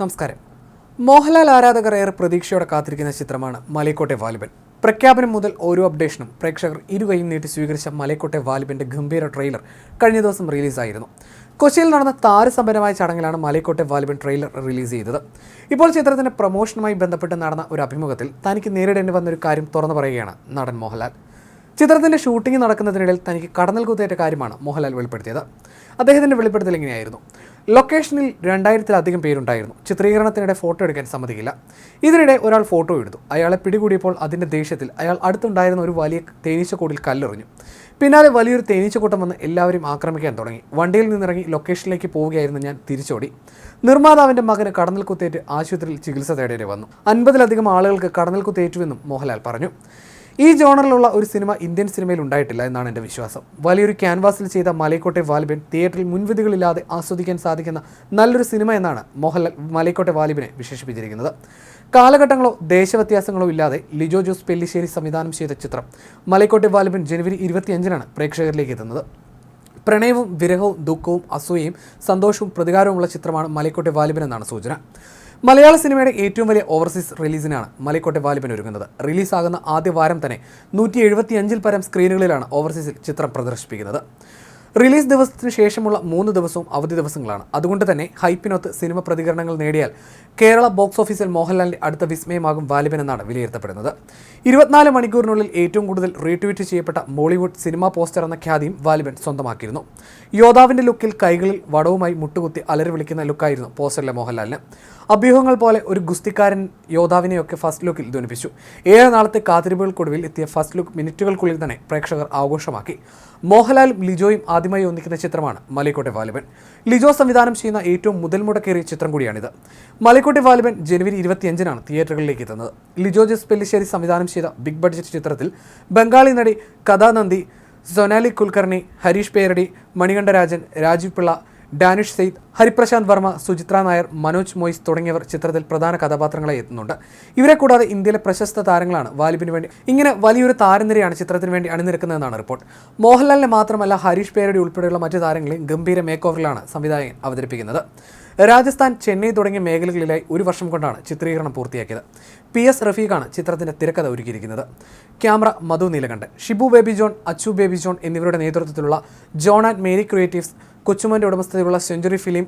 നമസ്കാരം. മോഹൻലാൽ ആരാധകർ ഏറെ പ്രതീക്ഷയോടെ കാത്തിരിക്കുന്ന ചിത്രമാണ് മലയക്കോട്ടെ വാലിബൻ. പ്രഖ്യാപനം മുതൽ ഓരോ അപ്ഡേഷനും പ്രേക്ഷകർ ഇരുകൈയും നീട്ടി സ്വീകരിച്ച മലയക്കോട്ടെ വാലിബന്റെ ഗംഭീര ട്രെയിലർ കഴിഞ്ഞ ദിവസം റിലീസായിരുന്നു. കൊച്ചിയിൽ നടന്ന താരസമ്പന്നമായ ചടങ്ങിലാണ് മലയക്കോട്ടെ വാലിബൻ ട്രെയിലർ റിലീസ് ചെയ്തത്. ഇപ്പോൾ ചിത്രത്തിന്റെ പ്രൊമോഷനുമായി ബന്ധപ്പെട്ട് നടന്ന ഒരു അഭിമുഖത്തിൽ തനിക്ക് നേരിടേണ്ടി വന്നൊരു കാര്യം തുറന്നു പറയുകയാണ് നടൻ മോഹൻലാൽ. ചിത്രത്തിന്റെ ഷൂട്ടിംഗ് നടക്കുന്നതിനിടയിൽ തനിക്ക് കടന്നൽ കുത്തേറ്റ കാര്യമാണ് മോഹൻലാൽ വെളിപ്പെടുത്തിയത്. അദ്ദേഹത്തിന്റെ വെളിപ്പെടുത്തൽ ഇങ്ങനെയായിരുന്നു. ലൊക്കേഷനിൽ രണ്ടായിരത്തിലധികം പേരുണ്ടായിരുന്നു. ചിത്രീകരണത്തിനിടെ ഫോട്ടോ എടുക്കാൻ സമ്മതിക്കില്ല. ഇതിനിടെ ഒരാൾ ഫോട്ടോ എടുത്തു. അയാളെ പിടികൂടിയപ്പോൾ അതിന്റെ ദേഷ്യത്തിൽ അയാൾ അടുത്തുണ്ടായിരുന്ന ഒരു വലിയ തേനീച്ചക്കൂടിൽ കല്ലെറിഞ്ഞു. പിന്നാലെ വലിയൊരു തേനീച്ചക്കൂട്ടം വന്ന് എല്ലാവരും ആക്രമിക്കാൻ തുടങ്ങി. വണ്ടിയിൽ നിന്നിറങ്ങി ലൊക്കേഷനിലേക്ക് പോവുകയായിരുന്നു ഞാൻ തിരിച്ചോടി. നിർമ്മാതാവിന്റെ മകന് കടന്നൽ കുത്തേറ്റ് ആശുപത്രിയിൽ ചികിത്സ തേടേണ്ടി വന്നു. അൻപതിലധികം ആളുകൾക്ക് കടന്നൽ കുത്തേറ്റുവെന്നും മോഹൻലാൽ പറഞ്ഞു. ഈ ജോണറിലുള്ള ഒരു സിനിമ ഇന്ത്യൻ സിനിമയിൽ ഉണ്ടായിട്ടില്ല എന്നാണ് എന്റെ വിശ്വാസം. വലിയൊരു ക്യാൻവാസിൽ ചെയ്ത മലയക്കോട്ടെ വാലിബൻ തിയേറ്ററിൽ മുൻവിധികളില്ലാതെ ആസ്വദിക്കാൻ സാധിക്കുന്ന നല്ലൊരു സിനിമ എന്നാണ് മോഹൻലാൽ മലയക്കോട്ടെ വാലിബിനെ വിശേഷിപ്പിച്ചിരിക്കുന്നത്. കാലഘട്ടങ്ങളോ ദേശവ്യത്യാസങ്ങളോ ഇല്ലാതെ ലിജോ ജോസ് പെല്ലിശ്ശേരി സംവിധാനം ചെയ്ത ചിത്രം മലയക്കോട്ടെ വാലിബൻ ജനുവരി ഇരുപത്തിയഞ്ചിനാണ് പ്രേക്ഷകരിലേക്ക് എത്തുന്നത്. പ്രണയവും വിരഹവും ദുഃഖവും അസൂയയും സന്തോഷവും പ്രതികാരവുമുള്ള ചിത്രമാണ് മലയക്കോട്ടെ വാലിബൻ എന്നാണ് സൂചന. മലയാള സിനിമയുടെ ഏറ്റവും വലിയ ഓവർസീസ് റിലീസിനാണ് മലക്കോട്ടെ വാലിബൻ ഒരുങ്ങുന്നത് റിലീസാകുന്ന ആദ്യ വാരം തന്നെ നൂറ്റി എഴുപത്തിയഞ്ചിൽ പരം സ്ക്രീനുകളിലാണ് ഓവർസീസിൽ ചിത്രം പ്രദർശിപ്പിക്കുന്നത്. റിലീസ് ദിവസത്തിന് ശേഷമുള്ള മൂന്ന് ദിവസവും അവധി ദിവസങ്ങളാണ്. അതുകൊണ്ട് തന്നെ ഹൈപ്പിനൊത്ത് സിനിമ പ്രതികരണങ്ങൾ നേടിയാൽ കേരള ബോക്സ് ഓഫീസിൽ മോഹൻലാലിന്റെ അടുത്ത വിസ്മയമാകും വാലിബൻ എന്നാണ് വിലയിരുത്തപ്പെടുന്നത്. ഇരുപത്തിനാല് മണിക്കൂറിനുള്ളിൽ ഏറ്റവും കൂടുതൽ റീട്വീറ്റ് ചെയ്യപ്പെട്ട ബോളിവുഡ് സിനിമാ പോസ്റ്റർ എന്ന ഖ്യാതിയും വാലിബൻ സ്വന്തമാക്കിയിരുന്നു. യോദ്ധാവിന്റെ ലുക്കിൽ കൈകളിൽ വടവുമായി മുട്ടുകുത്തി അലറി വിളിക്കുന്ന ലുക്കായിരുന്നു പോസ്റ്ററിലെ മോഹൻലാലിന്. അഭ്യൂഹങ്ങൾ പോലെ ഒരു ഗുസ്തിക്കാരൻ യോദ്ധാവിനെയൊക്കെ ഫസ്റ്റ് ലുക്കിൽ ധ്വനിപ്പിച്ചു. ഏഴ് നാളത്തെ കാത്തിരിപ്പുകൾക്കൊടുവിൽ എത്തിയ ഫസ്റ്റ് ലുക്ക് മിനിറ്റുകൾക്കുള്ളിൽ തന്നെ പ്രേക്ഷകർ ആഘോഷമാക്കി. മോഹൻലാലും ലിജോയും ആദ്യമായി ഒന്നിക്കുന്ന ചിത്രമാണ് മലൈക്കോട്ടെ വാലിബൻ. ലിജോ സംവിധാനം ചെയ്യുന്ന ഏറ്റവും മുതൽ മുടക്കേറിയ ചിത്രം കൂടിയാണിത്. മലൈക്കോട്ടെ വാലിബൻ ജനുവരി ഇരുപത്തിയഞ്ചിനാണ് തിയേറ്ററുകളിലേക്ക് എത്തുന്നത്. ലിജോ ജസ് പെല്ലിശ്ശേരി സംവിധാനം ചെയ്ത ബിഗ് ബഡ്ജറ്റ് ചിത്രത്തിൽ ബംഗാളി നടി കഥാനന്ദി സൊനാലി കുൽക്കർണി ഹരീഷ് പേരടി മണികണ്ഠരാജൻ രാജീവ് പിള്ള ഡാനിഷ് സെയ്ദ് ഹരിപ്രശാന്ത് വർമ്മ സുചിത്ര നായർ മനോജ് മൊയ്സ് തുടങ്ങിയവർ ചിത്രത്തിൽ പ്രധാന കഥാപാത്രങ്ങളെ എത്തുന്നുണ്ട്. ഇവരെ കൂടാതെ ഇന്ത്യയിലെ പ്രശസ്ത താരങ്ങളാണ് വാലിബിന് വേണ്ടി ഇങ്ങനെ വലിയൊരു താരനിരയാണ് ചിത്രത്തിന് വേണ്ടി അണിനിരക്കുന്നതെന്നാണ് റിപ്പോർട്ട്. മോഹൻലാലിനെ മാത്രമല്ല ഹരീഷ് പേരടി ഉൾപ്പെടെയുള്ള മറ്റു താരങ്ങളെയും ഗംഭീര മേക്ക് ഓവറിലാണ് സംവിധായകൻ അവതരിപ്പിക്കുന്നത്. രാജസ്ഥാൻ ചെന്നൈ തുടങ്ങിയ മേഖലകളിലായി ഒരു വർഷം കൊണ്ടാണ് ചിത്രീകരണം പൂർത്തിയാക്കിയത്. പി എസ് റഫീഖാണ് ചിത്രത്തിന്റെ തിരക്കഥ ഒരുക്കിയിരിക്കുന്നത്. Camera Madhu Neelakandan Shibu baby John Achu baby John എന്നിവരുടെ നേതൃത്വത്തിലുള്ള ജോൺ ആൻഡ് മേരി ക്രിയേറ്റീവ്സ് കൊച്ചുമോന്റെ ഉടമസ്ഥതയിലുള്ള Century Film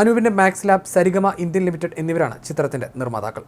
അനൂപിന്റെ Max Lab Saregama Indian Limited എന്നിവരാണ് ചിത്രത്തിന്റെ നിർമ്മാതാക്കൾ.